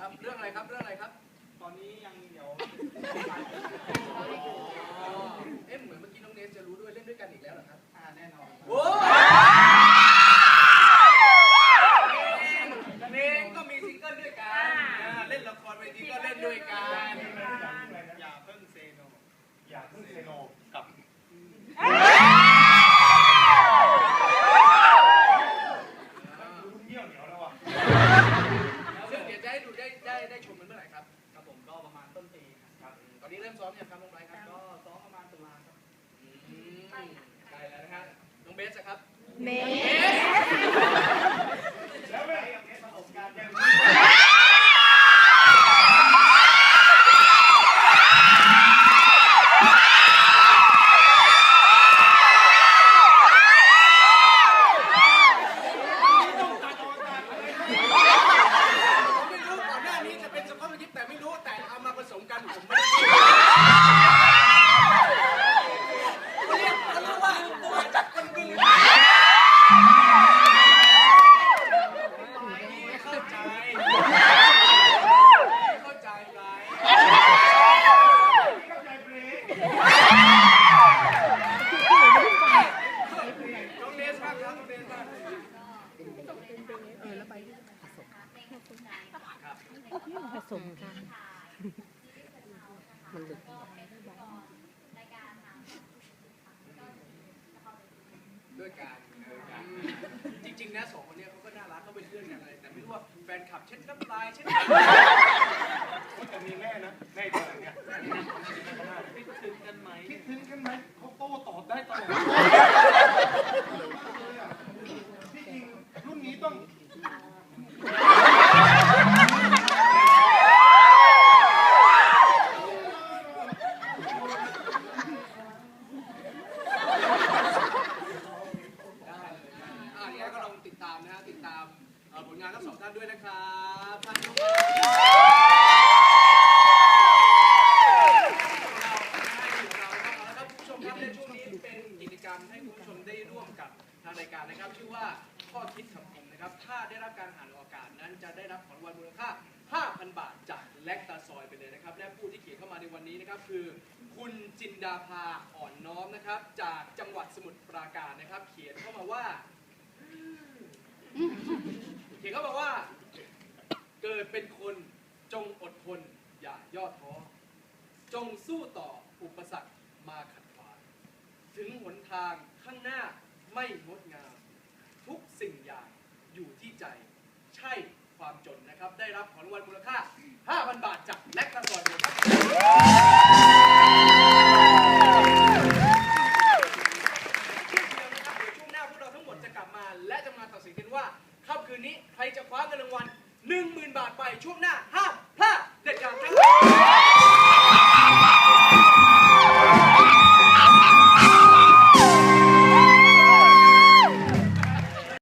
ครับเรื่องอะไรครับเรื่องอะไรครับตอนนี้ยังเดี๋ยวเอ๊ะเหมือนเมื่อกี้น้องเนสจะรู้ด้วยเล่นด้วยกันอีกแล้วเหรอครับอ่าแน่นอนโอนเองก็มีซิงเกิลด้วยกันเล่นละครเวทีก็เล่นด้วยกันอย่าเพิ่งเซโนอย่าเพิ่งเซโน ได้ได้ได้ชมมันเมื่อไหร่ครับครับผมก็ประมาณต้นปีครับตอนนี้เริ่มซ้อมยังครับน้องไบร์ทครับก็ซ้อมประมาณตุลาครับอืมใกล้แล้วนะฮะน้องเบสอะครับเนเบส ผสมกันมันหลุดด้วยการจริงๆนะสองคนเนี้ยเขาก็น่ารักเขาเป็นเพื่อนกันอะไรแต่ไม่รู้ว่าแฟนคลับเช็ดน้ำลายเช็ดน้ำลายแต่มีแม่นะแม่ตัวเนี่ย คิดถึงกันไหม คิดถึงกันไหมเขาโต้ตอบได้ตลอดที่จริงรุ่นนี้ต้อง ได้เลยอ่านี่ก็ลองติดตามนะฮะติดตาม เอ่อผลงานทั้งสองท่านด้วยนะครับท่านผู้ชมครับผู้ชมครับในช่วงนี้เป็นกิจกรรมให้คุณผู้ชมได้ร่วมกับทางรายการนะครับ ชื่อว่าข้อคิดคำคมนะครับ ถ้าได้รับการหันออกอากาศนั้นจะได้รับของรางวัลมูลค่า 5,000 บาทจากแลคตาซอยไปเลยนะครับและผู้ที่เขียนเข้ามาในวันนี้นะครับคือ คุณจินดาภาอ่อนน้อมนะครับ จากจังหวัดสมุทรปราการนะครับ เขียนเข้ามาว่า เกิดเป็นคนจงอดทนอย่าย่อท้อ จ งสู้ต่ออุปสรรคมาขัดขวางถึงหนทางข้างหน้าไม่งดงาม ทุกสิ่งอย่างอยู่ที่ใจใช่ความจนนะครับ ได้รับของรางวัลมูลค่า 5,000 บาทจากแลกตาซอยเลยครับช่วงหน้าพวกเราทั้งหมดจะกลับมา และจะมาตัดสินกันว่าค่ำคืนนี้ใครจะคว้าเงินรางวัล10,000 บาทไปช่วงหน้าห้าม